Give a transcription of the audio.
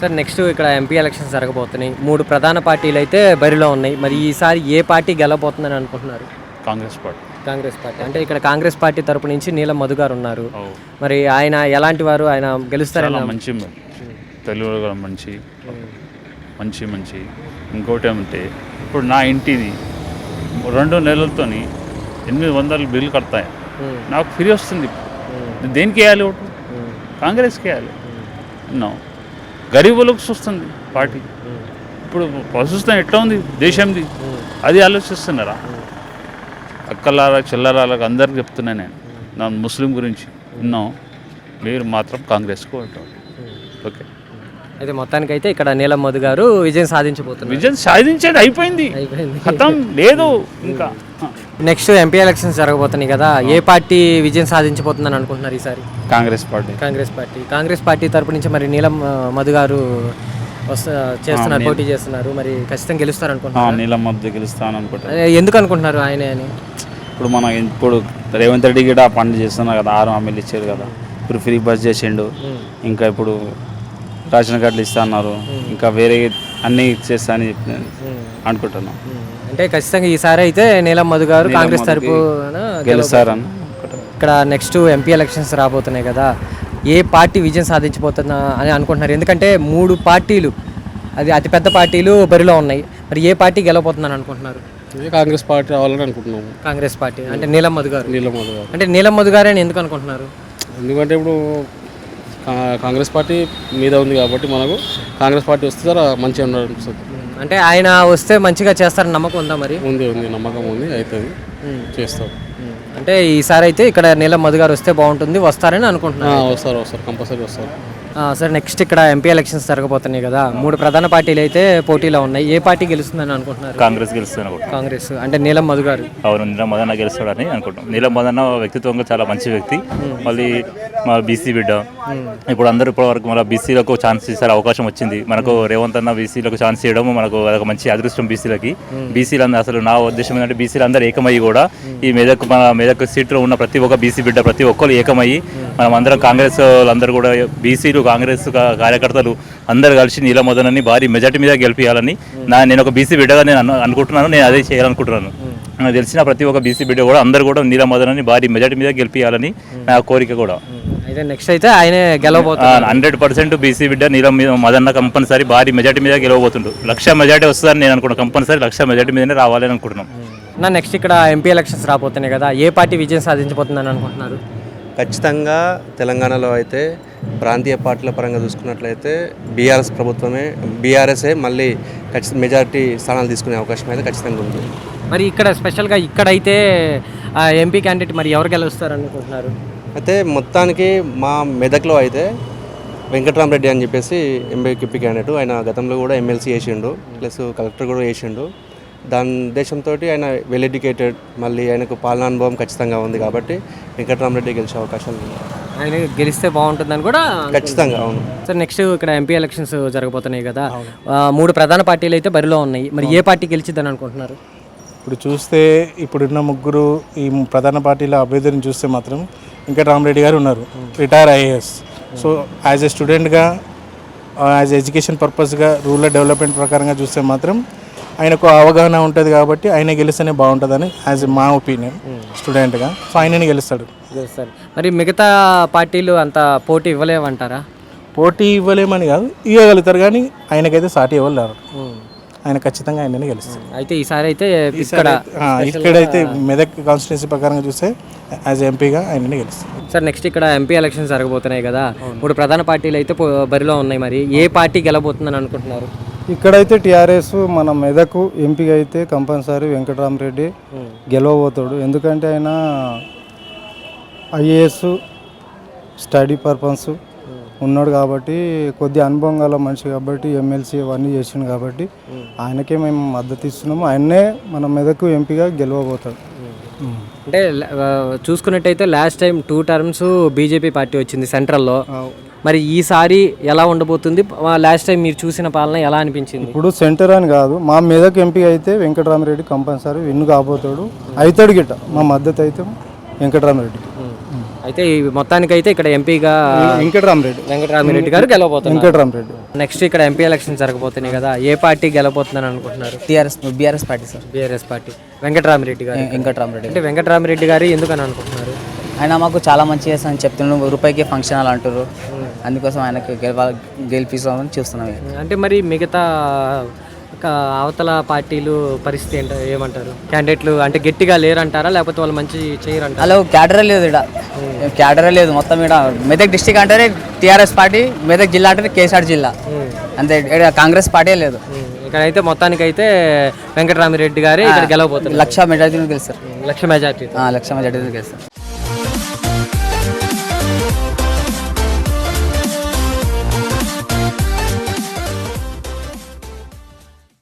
Sir next ఇక్కడ MP elections జరగబోతున్నాయి. మూడు ప్రధాన పార్టీలు అయితే బరిలో ఉన్నాయి. మరి ఈసారి ఏ పార్టీ గెలవబోతుందని అనుకుంటున్నారు? కాంగ్రెస్ పార్టీ. కాంగ్రెస్ పార్టీ. అంటే ఇక్కడ కాంగ్రెస్ పార్టీ తరపు నుంచి నీలం మధు గారు ఉన్నారు. మరి ఆయన ఎలాంటి వారు? ఆయన గెలుస్తారని మంచి తెలుగు మంచి. మంచి మంచి. ఇంకోటి ఏమంటే ఇప్పుడు నా ఇంటిది రెండు నెలలతోని ఎనిమిది వందలు బిల్లు కడతాయి. నాకు ఫ్రీ వస్తుంది దేనికి వేయాలి ఉమ్, కాంగ్రెస్కి వేయాలి. నో గరీబులకు చూస్తుంది పార్టీ. ఇప్పుడు ప్రస్తుతం ఎట్లా ఉంది? దేశంది. అది ఆలోచిస్తున్నారా? అక్కలారా చిల్లరాలకు అందరికి చెప్తున్నా నేను. నా ముస్లిం గురించి. ఉన్నాం మీరు మాత్రం కాంగ్రెస్కు ఉంటాం ఓకే. అయితే మొత్తానికైతే ఇక్కడ నీలం మధు గారు విజయం సాధించబోతున్నారు. విజయం సాధించేది అయిపోయింది. అయిపోయింది. ఖతం లేదు ఇంకా. నెక్స్ట్ ఎంపీ ఎలక్షన్స్ జరగబోతున్నాయి కదా ఏ పార్టీ విజయం సాధించబోతుందని అనుకుంటున్నారు ఈసారి? Congress party. Congress party. Congress party తరపు నుంచి మరి నీలం మధు గారు వస్తా చేస్తున్నారు పోటీ చేస్తున్నారు. మరి ఖచ్చితంగా గెలుస్తారు అనుకుంటున్నారు? నీలం మధ్య గెలుస్తాను అనుకుంటా ఎందుకు అనుకుంటున్నారు ఆయనే అని? ఇప్పుడు మన ఇప్పుడు రేవంత్ రెడ్డి కూడా పనులు చేస్తున్నారు కదా ఆరు హామీలు ఇచ్చారు కదా. ఇప్పుడు ఫ్రీ బస్ చేసిండు. ఇంకా ఇప్పుడు రేషన్ కార్డులు ఇస్తా అన్నారు. ఇంకా వేరే అన్నీ ఇచ్చేస్తా అని చెప్పి అనుకుంటున్నాం. అంటే ఖచ్చితంగా ఈసారి అయితే నీలం మధు గారు కాంగ్రెస్ తరపు గెలుస్తారని అనుకుంటున్నాం ఇక్కడ నెక్స్ట్ ఎంపీ ఎలక్షన్స్ రాబోతున్నాయి కదా. ఏ పార్టీ విజయం సాధించబోతున్నా అని అనుకుంటున్నారు. ఎందుకంటే మూడు పార్టీలు అది అతిపెద్ద పార్టీలు బరిలో ఉన్నాయి. మరి ఏ పార్టీ గెలవబోతుందని అనుకుంటున్నారు? కాంగ్రెస్ పార్టీ రావాలని అనుకుంటున్నాము. కాంగ్రెస్ పార్టీ. అంటే నీలం మధు గారు. నీలమధు గారు. అంటే నీలం మధు గారు అని ఎందుకు అనుకుంటున్నారు? ఎందుకంటే ఇప్పుడు కాంగ్రెస్ పార్టీ మీద ఉంది కాబట్టి మనకు కాంగ్రెస్ పార్టీ వస్తే మంచిగా ఉండడం అంటే ఆయన వస్తే మంచిగా చేస్తారని నమ్మకం ఉందా మరి? ఉంది ఉంది. నమ్మకం ఉంది అవుతుంది చేస్తాం. అంటే ఈసారి అయితే ఇక్కడ నీలం మధు గారు వస్తే బాగుంటుంది వస్తారని ఆ, అనుకుంటున్నారు వస్తారు వస్తారు. కంపల్సరీ వస్తారు. సార్ నెక్స్ట్ ఇక్కడ ఎంపీ ఎలక్షన్స్ జరగబోతున్నాయి కదా. మూడు ప్రధాన పార్టీలు అయితే పోటీలో ఉన్నాయి. ఏ పార్టీ గెలుస్తుందని అనుకుంటున్నారు? కాంగ్రెస్ గెలుస్తుంది కాంగ్రెస్. అంటే నీలం మధు గారు. అవును నీలం మదన్న గెలుస్తాడని అనుకుంటాం నీలం మదన్న వ్యక్తిత్వంగా చాలా మంచి వ్యక్తి. మళ్ళీ మా బీసీ బిడ్డ. ఇప్పుడు అందరూ ఇప్పటి వరకు మన బీసీలకు ఛాన్స్ ఇస్తారు అవకాశం వచ్చింది. మనకు రేవంత్ అన్న బీసీలకు ఛాన్స్ ఇవ్వడం మనకు అదొక మంచి అదృష్టం బీసీలకి బీసీలు అందరూ అసలు నా ఉద్దేశం ఏంటంటే బీసీలు అందరూ ఏకమయ్యి కూడా ఈ మెదక్ మన మెదక్ సీట్లో ఉన్న ప్రతి ఒక్క బీసీ బిడ్డ ప్రతి ఒక్కరు ఏకమయ్యి మనం అందరం కాంగ్రెస్ వాళ్ళందరూ కూడా బీసీలు కాంగ్రెస్ కార్యకర్తలు అందరూ కలిసి నీల మదనని భారీ మెజార్టీ మీద గెలిపించాలని నా నేను ఒక బీసీ బిడ్డగా నేను అను- అనుకుంటున్నాను నేను అదే చేయాలనుకుంటున్నాను. నాకు తెలిసిన ప్రతి ఒక్క బీసీ బిడ్డ కూడా అందరూ కూడా నీల మదనని భారీ మెజార్టీ మీద గెలిపించాలని నా కోరిక కూడా. అయితే నెక్స్ట్ అయితే ఆయనే గెలవబోతున్నారు హండ్రెడ్ పర్సెంట్ బీసీ బిడ్డ నీలం మీద మదన్న కంపల్సరీ భారీ మెజార్టీ మీద గెలవబోతుండు. లక్ష మెజార్టీ వస్తుందని నేను అనుకున్నాను కంపల్సరీ లక్ష మెజార్టీ మీదనే రావాలని అనుకుంటున్నాం. నా నెక్స్ట్ ఇక్కడ ఎంపీ ఎలక్షన్స్ రాబోతున్నాయి కదా. ఏ పార్టీ విజయం సాధించబోతుందని అనుకుంటున్నారు? ఖచ్చితంగా తెలంగాణలో అయితే ప్రాంతీయ పార్టీల పరంగా చూసుకున్నట్లయితే బీఆర్ఎస్ ప్రభుత్వమే బీఆర్ఎస్ఏ మళ్ళీ ఖచ్చితంగా మెజారిటీ స్థానాలు తీసుకునే అవకాశం అయితే ఖచ్చితంగా ఉంది. మరి ఇక్కడ స్పెషల్గా ఇక్కడైతే ఎంపీ క్యాండిడేట్ మరి ఎవరు గెలుస్తారు అనుకుంటున్నారు అయితే మొత్తానికి మా మెదక్లో అయితే వెంకట్రామరెడ్డి అని చెప్పేసి ఎంపీ క్యాండిడేట్. ఆయన గతంలో కూడా ఎమ్మెల్సీ చేసిండు ప్లస్ కలెక్టర్ కూడా చేసిండు. దాని ఉద్దేశంతో ఆయన వెల్ ఎడ్యుకేటెడ్ మళ్ళీ ఆయనకు పాలనానుభవం ఖచ్చితంగా ఉంది కాబట్టి వెంకట్రామరెడ్డి గెలిచే అవకాశాలు ఉన్నాయి. ఆయన గెలిస్తే బాగుంటుందని కూడా ఖచ్చితంగా అవును. సార్ నెక్స్ట్ ఇక్కడ ఎంపీ ఎలక్షన్స్ జరగబోతున్నాయి కదా. మూడు ప్రధాన పార్టీలు అయితే బరిలో ఉన్నాయి. మరి ఏ పార్టీ గెలిచిద్దని అనుకుంటున్నారు? ఇప్పుడు చూస్తే ఇప్పుడున్న ముగ్గురు ఈ ప్రధాన పార్టీల అభ్యర్థిని చూస్తే మాత్రం ఇంకా రామరెడ్డి గారు ఉన్నారు. Retire IAS. So as a స్టూడెంట్గా యాజ్ ఎడ్యుకేషన్ పర్పస్గా రూరల్ డెవలప్మెంట్ ప్రకారంగా చూస్తే మాత్రం ఆయనకు అవగాహన ఉంటుంది కాబట్టి ఆయన గెలిస్తేనే బాగుంటుందని యాజ్ మా ఒపీనియన్ స్టూడెంట్గా సో ఆయనని గెలుస్తాడు. గెలుస్తారు మరి మిగతా పార్టీలు అంత పోటీ ఇవ్వలేమంటారా పోటీ ఇవ్వలేమని కాదు ఇవ్వగలుగుతారు కానీ ఆయనకైతే సాటి ఇవ్వలేరు ఆయన ఖచ్చితంగా ఆయనని గెలుస్తారు అయితే ఈసారి అయితే ఇక్కడ ఇక్కడైతే మెదక్ కాన్స్టిట్యున్సీ ప్రకారంగా చూస్తే యాజ్ ఎంపీగా ఆయనని గెలుస్తారు సార్ నెక్స్ట్ ఇక్కడ ఎంపీ ఎలక్షన్స్ జరగబోతున్నాయి కదా. మూడు ప్రధాన పార్టీలు అయితే బరిలో ఉన్నాయి మరి. ఏ పార్టీ గెలబోతుందని అనుకుంటున్నారు? ఇక్కడైతే టీఆర్ఎస్ మన మెదకు ఎంపీ అయితే కంపల్సరీ వెంకటరామరెడ్డి గెలవబోతాడు. ఎందుకంటే ఆయన ఐఏఎస్ స్టడీ పర్పస్ ఉన్నాడు కాబట్టి కొద్ది అనుభవం గల మనిషి కాబట్టి ఎమ్మెల్సీ అవన్నీ చేసిండు కాబట్టి ఆయనకే మేము మద్దతు ఇస్తున్నాము. ఆయన్నే మన మెదకు ఎంపీగా గెలవబోతాడు. అంటే చూసుకున్నట్టయితే last time two terms BJP party వచ్చింది సెంట్రల్లో మరి ఈసారి ఎలా ఉండబోతుంది? లాస్ట్ టైం మీరు చూసిన పాలన ఎలా అనిపించింది? ఇప్పుడు సెంటర్ అని కాదు మా మెదక్ ఎంపీ అయితే వెంకటరామరెడ్డి కంపల్సరీ విన్ను కాబోతాడు. అవుతాడు గిట్ట మా మద్దతు అయితే వెంకటరామరెడ్డికి. అయితే ఈ మొత్తానికైతే ఇక్కడ ఎంపీగా వెంకటరామరెడ్డి. వెంకటరామిరెడ్డి గారు గెలవబోతున్నారు. వెంకటరామరెడ్డి. నెక్స్ట్ ఇక్కడ ఎంపీ ఎలక్షన్ జరగబోతున్నాయి కదా ఏ పార్టీ గెలవబోతుందని అనుకుంటున్నారు? TRS BRS party sir. BRS party. Venkataramireddy గారు వెంకటరామరెడ్డి అంటే వెంకటరామిరెడ్డి గారు ఎందుకని అనుకుంటున్నారు? ఆయన మాకు చాలా మంచి చేస్తానని చెప్తున్నాడు. రూపాయికి ఫంక్షన్ హాల్ అంటారు అందుకోసం ఆయనకు గెలవ గెలిపిస్తామని చూస్తున్నాం. అంటే మరి మిగతా అవతల పార్టీలు పరిస్థితి ఏంటో ఏమంటారు? క్యాండిడేట్లు అంటే గట్టిగా లేరంటారా? లేకపోతే వాళ్ళు మంచి చేయరంటారా? అలా క్యాడరే లేదు ఇక్కడ క్యాడరే లేదు మొత్తం ఇక్కడ మెదక్ డిస్టిక్ అంటేనే టీఆర్ఎస్ పార్టీ మెదక్ జిల్లా అంటే కేసీఆర్ జిల్లా. అంతే కాంగ్రెస్ పార్టీ లేదు. ఇక్కడైతే మొత్తానికైతే వెంకటరామిరెడ్డి గారే ఇక్కడ గెలవబోతున్నారు. లక్ష మెజార్టీ గెలుస్తారు. లక్ష మెజార్టీ లక్ష మెజార్టీ గెలుస్తారు.